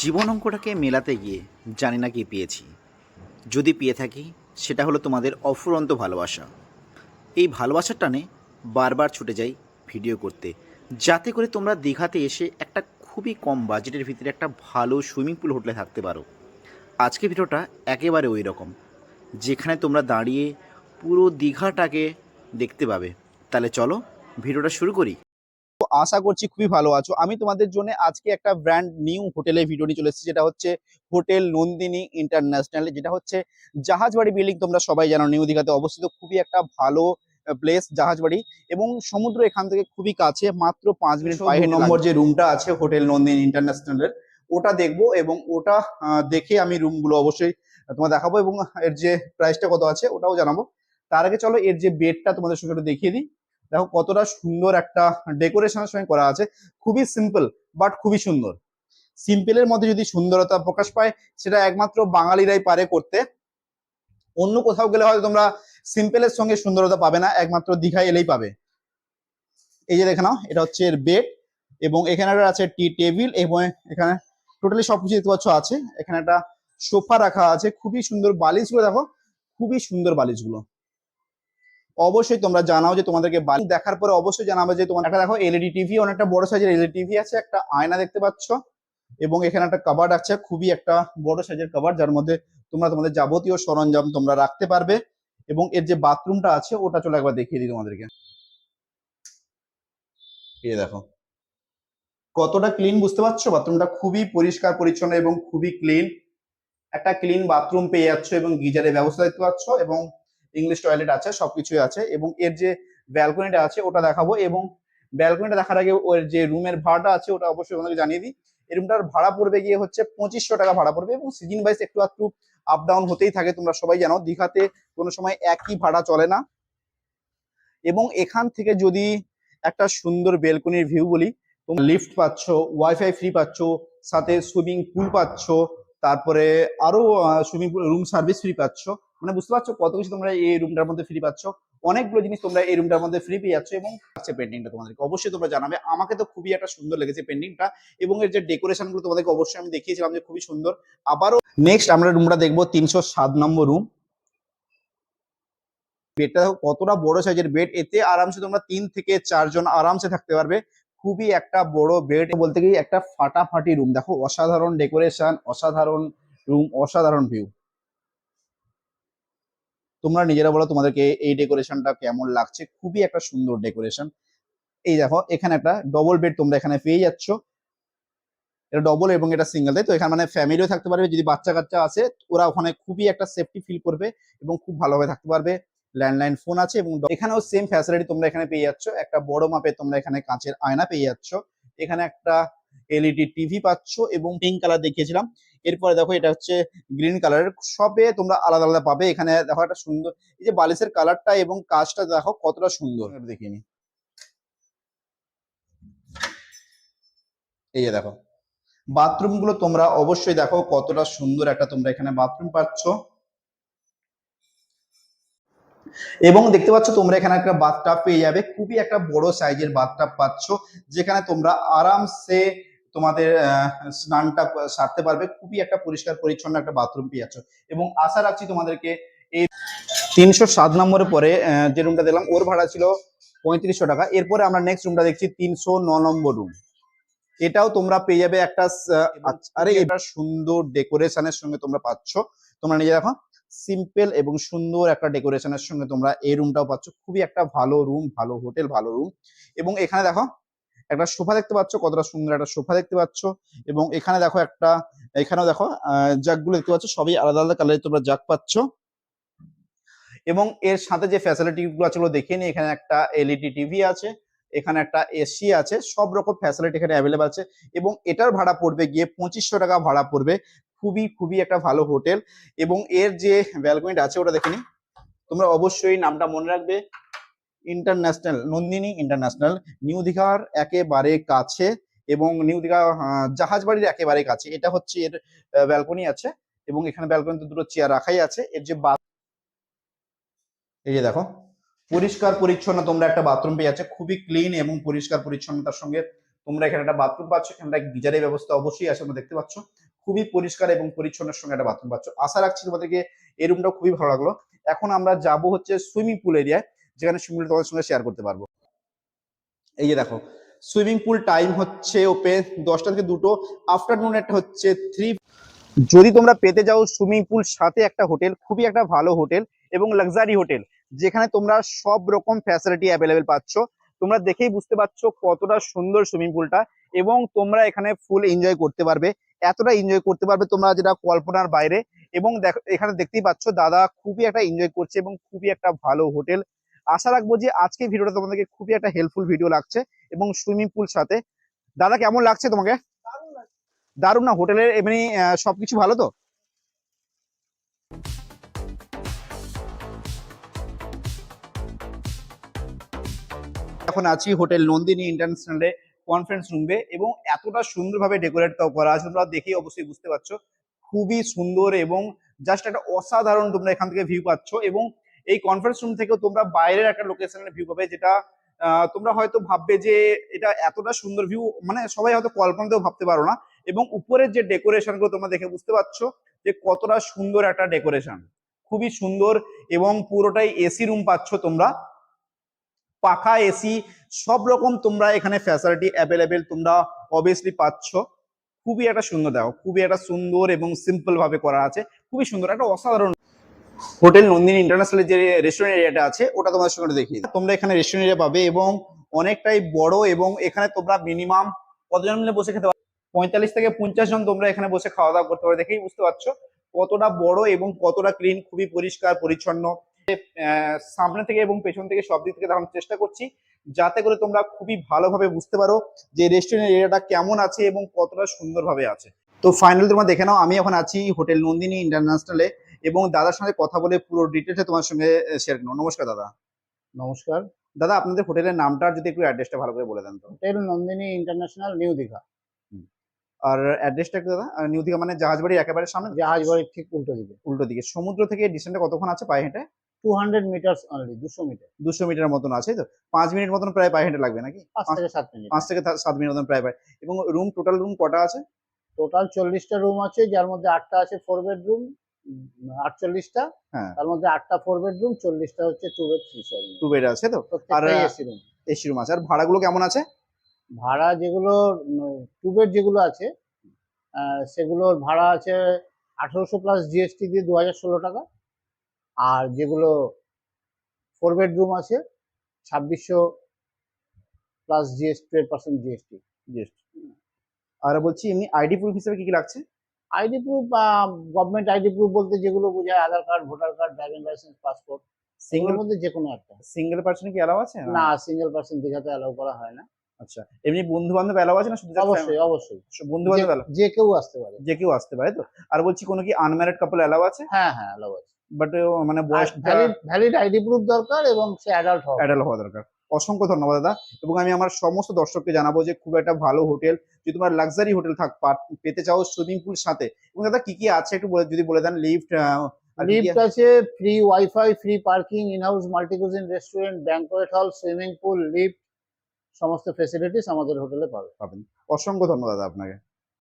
জীবন অঙ্কটাকে মেলাতে গিয়ে জানি না কি পেয়েছি। যদি পেয়ে থাকি, সেটা হলো তোমাদের অফুরন্ত ভালোবাসা। এই ভালোবাসার টানে বারবার ছুটে যাই ভিডিও করতে, যাতে করে তোমরা দীঘাতে এসে একটা খুবই কম বাজেটের ভিতরে একটা ভালো সুইমিং পুল হোটেলে থাকতে পারো। আজকে ভিডিওটা একেবারে ওই রকম, যেখানে তোমরা দাঁড়িয়ে পুরো দীঘাটাকে দেখতে পাবে। তাহলে চলো ভিডিওটা শুরু করি। আশা করছি খুবই ভালো আছো। আমি তোমাদের জন্য আজকে একটা ব্র্যান্ড নিউ হোটেলে ভিডিও নিয়ে চলে এসেছি যেটা হচ্ছে হোটেল নন্দিনী ইন্টারন্যাশনাল যেটা হচ্ছে জাহাজবাড়ি বিল্ডিং তোমরা সবাই জানো নিউ দীঘাতে অবস্থিত। খুবই একটা ভালো প্লেস জাহাজবাড়ি। এবং সমুদ্র এখান থেকে খুবই কাছে মাত্র পাঁচ মিনিট পায়ে নম্বর যে রুমটা আছে হোটেল নন্দিনী ইন্টারন্যাশনালের ওটা দেখব এবং ওটা দেখে আমি রুমগুলো অবশ্যই তোমার দেখাবো। এবং এর যে প্রাইসটা কত আছে ওটাও জানাব। তার আগে চলো এর যে বেডটা তোমাদের সঙ্গে একটু দেখিয়ে দিই। দেখো কতটা সুন্দর একটা ডেকোরেশনের সঙ্গে করা আছে। খুবই সিম্পল বাট খুবই সুন্দর। সিম্পলের মধ্যে যদি সুন্দরতা প্রকাশ পায়, সেটা একমাত্র বাঙালিরাই পারে করতে। অন্য কোথাও গেলে হয়তো তোমরা সিম্পলের সঙ্গে সুন্দরতা পাবে না, একমাত্র দীঘায় এলেই পাবে। এই যে দেখে নাও, এটা হচ্ছে এর বেড এবং এখানে আছে টি টেবিল এবং এখানে টোটালি সবকিছু দেখতে পাচ্ছ আছে। এখানে একটা সোফা রাখা আছে। খুবই সুন্দর বালিশগুলো দেখো, খুবই সুন্দর বালিশগুলো। অবশ্যই তোমরা জানাও যে তোমাদেরকে বালি দেখার পরে অবশ্যই জানাবে যে তোমার একটা দেখো এলইডি টিভি অনেকটা বড় সাইজের এলইডি টিভি আছে, একটা আয়না দেখতে পাচ্ছ। এবং এখানে একটা কাবার্ড আছে, খুবই একটা বড় সাইজের কাবার্ড যার মধ্যে তোমরা তোমাদের যাবতীয় সরঞ্জাম তোমরা রাখতে পারবে। এবং এর যে বাথরুমটা আছে, ওটা চলে একবার দেখিয়ে দিই তোমাদেরকে। এই দেখো। কতটা ক্লিন বুঝতে পারছ? বাথরুমটা খুবই পরিষ্কার, পরিচ্ছন্ন এবং খুবই ক্লিন একটা ক্লিন বাথরুম পেয়ে যাচ্ছ এবং গিজারের ব্যবস্থা দেখতে পাচ্ছ এবং ইংলিশ টয়লেট আছে, সবকিছুই আছে এবং এর যে ব্যালকনিটা আছে ওটা দেখাবো এবং ব্যালকনিটা দেখার আগে ওর যে রুমের ভাড়াটা আছে ওটা অবশ্যই তোমাদেরকে জানিয়ে দিই। এই রুমটার ভাড়া পড়বে গিয়ে হচ্ছে পঁচিশশো টাকা ভাড়া পড়বে এবং সিজন ওয়াইজ একটু একটু আপ ডাউন হতেই থাকে, তোমরা সবাই জানো। দীঘাতে কোনো সময় একই ভাড়া চলে না। এবং এখান থেকে যদি একটা সুন্দর বেলকনির ভিউ বলি, তোমরা লিফট পাচ্ছ ওয়াইফাই ফ্রি পাচ্ছ, সাথে সুইমিং পুল পাচ্ছ, তারপরে আরও swimming pool room service free পাচ্ছ মানে বুঝতে পারছ কত কিছু তোমরা এই রুমটার মধ্যে ফ্রি পাচ্ছ? অনেকগুলো জিনিস তোমরা এই রুমটার মধ্যে ফ্রি পেয়ে যাচ্ছ এবং আছে পেন্টিংটা তোমাদেরকে। অবশ্যই তোমরা জানাবে। আমাকে তো খুবই একটা সুন্দর লেগেছে পেন্টিংটা এবং এর যে ডেকোরেশনগুলো তোমাদেরকে অবশ্যই আমি দেখিয়েছিলাম যে খুবই সুন্দর। আবারও নেক্সট আমরা রুমটা দেখব তিনশো সাত নম্বর রুম বেডটা কতটা বড় সাইজের বেড এতে আরামসে তোমরা তিন থেকে চারজন আরামসে থাকতে পারবে। খুবই একটা বড় বেড বলতে গিয়ে একটা ফাটাফাটি রুম দেখো, অসাধারণ ডেকোরেশন অসাধারণ রুম অসাধারণ ভিউ তোমরা নিজেরা বলো তোমাদেরকে এই ডেকোরেশনটা কেমন লাগছে? খুবই একটা সুন্দর ডেকোরেশন এই দেখো, এখানে একটা ডবল বেড তোমরা এখানে পেয়ে যাচ্ছ। এটা ডবল এবং এটা সিঙ্গেল তাই তো? এখানে মানে ফ্যামিলিও থাকতে পারবে, যদি বাচ্চা কাচ্চা আছে, ওরা ওখানে খুবই একটা সেফটি ফিল করবে এবং খুব ভালোভাবে থাকতে পারবে। ল্যান্ডলাইন ফোন আছে এবং এখানেও সেম ফ্যাসিলিটি তোমরা এখানে পেয়ে যাচ্ছ। একটা বড় মাপে তোমরা এখানে কাঁচের আয়না পেয়ে যাচ্ছ। এখানে একটা এলইডি টিভি পাচ্ছ এবং পিঙ্ক কালার দেখিয়েছিলাম। এরপরে দেখো এটা হচ্ছে গ্রিন কালারের সবে তোমরা আলাদা আলাদা পাবে। এখানে দেখো একটা সুন্দর, এই যে বালিশের কালারটা এবং কাজটা দেখো কতটা সুন্দর। দেখিনি এই যে দেখো বাথরুমগুলো তোমরা অবশ্যই দেখো কতটা সুন্দর একটা তোমরা এখানে বাথরুম পাচ্ছ। এবং দেখতে পাচ্ছ তোমরা এখানে একটা বাথটাব পেয়ে যাবে। খুবই একটা বড় সাইজের বাথটাব পাচ্ছ, যেখানে তোমরা আরামসে তোমাদের আহ, স্নানটা সারতে পারবে। খুবই একটা পরিষ্কার পরিচ্ছন্ন একটা বাথরুম পেয়ে যাচ্ছ। এবং আশা রাখছি তোমাদেরকে এই তিনশো সাত নম্বরের পরে যে রুমটা দিলাম ওর ভাড়া ছিল পঁয়ত্রিশশো টাকা। এরপরে আমরা নেক্সট রুমটা দেখছি তিনশো ন নম্বর রুম এটাও তোমরা পেয়ে যাবে একটা আচ্ছা, আরে এটা সুন্দর ডেকোরেশনের সঙ্গে তোমরা পাচ্ছ। তোমরা নিজে দেখো সিম্পল এবং সুন্দর একটা ডেকোরেশনের সঙ্গে তোমরা এই রুমটাও পাচ্ছ। খুবই একটা ভালো রুম ভালো হোটেল ভালো রুম এবং এখানে দেখো একটা সোফা দেখতে পাচ্ছ, কতটা সুন্দর একটা সোফা দেখতে পাচ্ছ। এবং এখানে দেখো একটা, এখানেও দেখো জাগগুলো দেখতে পাচ্ছ, সবই আলাদা আলাদা কালারের তোমরা জাগ পাচ্ছ। এবং এর সাথে যে ফ্যাসিলিটি গুলো আছে ওগুলো দেখিয়ে নিই, এখানে একটা এলইডি টিভি আছে, এখানে একটা এসি আছে, সব রকম ফ্যাসিলিটি এখানে অ্যাভেলেবল আছে। এবং এটার ভাড়া পড়বে গিয়ে পঁচিশশো টাকা ভাড়া পড়বে, খুবই খুবই একটা ভালো হোটেল। এবং এর যে ব্যালকনিটা আছে, ওটা দেখে নিই। তোমরা অবশ্যই নামটা মনে রাখবে। ইন্টারন্যাশনাল নন্দিনী ইন্টারন্যাশনাল নিউ দীঘার একেবারে কাছে এবং নিউ দীঘা আহ, জাহাজবাড়ির একেবারে কাছে। এটা হচ্ছে এর ব্যালকনি আছে এবং এখানে ব্যালকনিতে দুটো চেয়ার রাখাই আছে। এর যে বাথ এই যে দেখো পরিষ্কার পরিচ্ছন্ন তোমরা একটা বাথরুম পেয়ে যাচ্ছে। খুবই ক্লিন এবং পরিষ্কার পরিচ্ছন্নতার সঙ্গে তোমরা এখানে একটা বাথরুম পাচ্ছ। এখানে একটা গিজারের ব্যবস্থা অবশ্যই আছে তোমরা দেখতে পাচ্ছ। খুবই পরিষ্কার এবং পরিচ্ছন্নের সঙ্গে একটা বাথরুম পাচ্ছ। আশা রাখছি তোমাদেরকে এই রুমটা খুবই ভালো লাগল। এখন আমরা যাব হচ্ছে সুইমিং পুল এরিয়ায় যেখানে সুইমিং তোমাদের সঙ্গে শেয়ার করতে পারব। এই যে দেখো সুইমিং পুল টাইম হচ্ছে ওপেন দশটা থেকে দুটো আফটারনুন একটা হচ্ছে থ্রি যদি তোমরা পেতে যাও সুইমিং পুল সাথে একটা হোটেল খুবই একটা ভালো হোটেল এবং লাক্সারি হোটেল যেখানে তোমরা সব রকম ফ্যাসিলিটি অ্যাভেলেবেল পাচ্ছ। তোমরা দেখেই বুঝতে পারছ কতটা সুন্দর সুইমিং পুলটা এবং তোমরা এখানে ফুল এনজয় করতে পারবে। এতটা এনজয় করতে পারবে তোমরা যেটা কল্পনার বাইরে এবং দেখো, এখানে দেখতেই পাচ্ছ দাদা খুবই একটা এনজয় করছে এবং খুবই একটা ভালো হোটেল আশা রাখব যে আজকে ভিডিওটা তোমাদেরকে খুবই একটা হেল্পফুল ভিডিও লাগছে এবং সুইমিং পুল সাথে। দাদা কেমন লাগছে তোমাকে? দারুণ না হোটেলের এমনি সবকিছু ভালো তো? এখন আছি হোটেল নন্দিনী ইন্টারন্যাশনালে কনফারেন্স রুমে এবং এতটা সুন্দরভাবে ডেকোরেট করা আছে। তোমরা দেখেই অবশ্যই বুঝতে পারছ। খুবই সুন্দর এবং জাস্ট একটা অসাধারণ তোমরা এখান থেকে ভিউ পাচ্ছ এবং এই কনফারেন্স রুম থেকেও তোমরা বাইরের একটা লোকেশনের ভিউ পাবে যেটা তোমরা হয়তো ভাববে যে এটা এতটা সুন্দর ভিউ মানে সবাই হয়তো কল্পনাতেও ভাবতে পারো না। এবং উপরের যে ডেকোরেশনগুলো তোমরা দেখে বুঝতে পারছ যে কতটা সুন্দর একটা ডেকোরেশন খুবই সুন্দর এবং পুরোটাই এসি রুম পাচ্ছ তোমরা। পাখা এসি সব রকম তোমরা এখানে ফ্যাসিলিটি অ্যাভেলেবেল তোমরা অবভিয়াসলি পাচ্ছ। খুবই একটা সুন্দর, দেখো, খুবই একটা সুন্দর এবং সিম্পল ভাবে করা আছে। খুবই সুন্দর, একটা অসাধারণ হোটেল নন্দিনী ইন্টারন্যাশনাল যে রেস্টুরেন্ট এরিয়াটা আছে, ওটা তোমাদের সঙ্গে দেখিয়ে। তোমরা এখানে রেস্টুরেন্ট এরিয়া পাবে এবং অনেকটাই বড় এবং এখানে তোমরা মিনিমাম কতজন মিলে বসে খেতে পারবে পঁয়তাল্লিশ থেকে পঞ্চাশ জন তোমরা এখানে বসে খাওয়া দাওয়া করতে পারবে দেখেই বুঝতে পারছ। কতটা বড় এবং কতটা ক্লিন খুবই পরিষ্কার, পরিচ্ছন্ন। সামনে থেকে এবং পেছন থেকে সব দিক থেকে দেখানোর চেষ্টা করছি, যাতে করে তোমরা খুবই ভালোভাবে বুঝতে পারো যে রেস্টুরেন্ট এরিয়াটা কেমন আছে এবং কতটা সুন্দরভাবে আছে। তো ফাইনালি তোমরা দেখে নাও, আমি এখন আছি হোটেল নন্দিনী ইন্টারন্যাশনালে। এবং দাদার সঙ্গে কথা বলে পুরো ডিটেলসে তোমার সঙ্গে শেয়ার করব। নমস্কার দাদা। নমস্কার। দাদা আপনাদের হোটেলের নামটা যদি একটু অ্যাড্রেসটা ভালো করে বলে দেন তো। Hotel Nandini international new Digha. আর অ্যাড্রেসটা একটু দাদা নিউ দীঘা মানে জাহাজবাড়ি একেবারে সামনে? জাহাজ বাড়ির ঠিক উল্টো দিকে। উল্টো দিকে। সমুদ্র থেকে ডিস্টেন্সটা কতক্ষণ আছে পায়ে হেঁটে? টু হান্ড্রেড মিটার্স অনলি দুশো মিটার দুশো মিটার মতন আছে তো? পাঁচ মিনিট মতন প্রায় পায়ে হেঁটে লাগবে নাকি? পাঁচ থেকে সাত মিনিট। পাঁচ থেকে সাত মিনিট মতন প্রায় পায়। এবং রুম টোটাল রুম কটা আছে? টোটাল চল্লিশটা রুম আছে যার মধ্যে আটটা আছে ফোর বেডরুম আটচল্লিশটা হ্যাঁ। তার মধ্যে আটটা ফোর বেডরুম চল্লিশটা হচ্ছে two bed three two bed আছে তো? আর- এসি রুম এসি রুম আছে। আর ভাড়াগুলো কেমন আছে? ভাড়া যেগুলো টু বেড যেগুলো আছে সেগুলোর ভাড়া আছে আঠারোশো প্লাস জিএসটি দিয়ে দু হাজার ষোলো টাকা। আর যেগুলো ফোর বেডরুম আছে ছাব্বিশশো plus GST twelve percent GST Just. আর বলছি এমনি আইডি প্রুফ হিসেবে কি কি লাগছে? ID proof government ID proof বলতে যেগুলো বোঝায় Aadhaar card voter card driving licence passport single মধ্যে যে কোনো একটা। সিঙ্গেল পার্সন কি অ্যালাউ আছে? না সিঙ্গেল পার্সন দীঘাতে অ্যালাউ করা হয় না। আচ্ছা এমনি বন্ধু বান্ধব অ্যালাউ আছে না শুধু অবশ্যই অবশ্যই। বন্ধু বান্ধব যে- অ্যালাউ যে কেউ আসতে পারে। যে কেউ আসতে পারে তো। আর বলছি কোনো কি আনম্যারিড কাপল অ্যালাউ আছে? হ্যাঁ হ্যাঁ অ্যালাউ আছে। বাট মানে বয়স ভ্যালিড ভ্যালিড আইডি প্রুফ দরকার এবং সে অ্যাডাল্ট হবে অ্যাডাল্ট হওয়া দরকার। অসংখ্য ধন্যবাদ দাদা। এবং আমি আমার সমস্ত দর্শককে জানাব যে খুব একটা ভালো হোটেল যদি তোমার লাক্সারি হোটেল থাক পেতে চাও সুইমিং পুল সাথে। এবং দাদা কি কি আছে একটু বলে- যদি বলে দেন লিফট লিফট আছে free wifi free parking in house multicuisine restaurant banquet hall swimming pool lift সমস্ত ফেসিলিটিস আমাদের হোটেলে পাবে পাবেন। অসংখ্য ধন্যবাদ দাদা আপনাকে।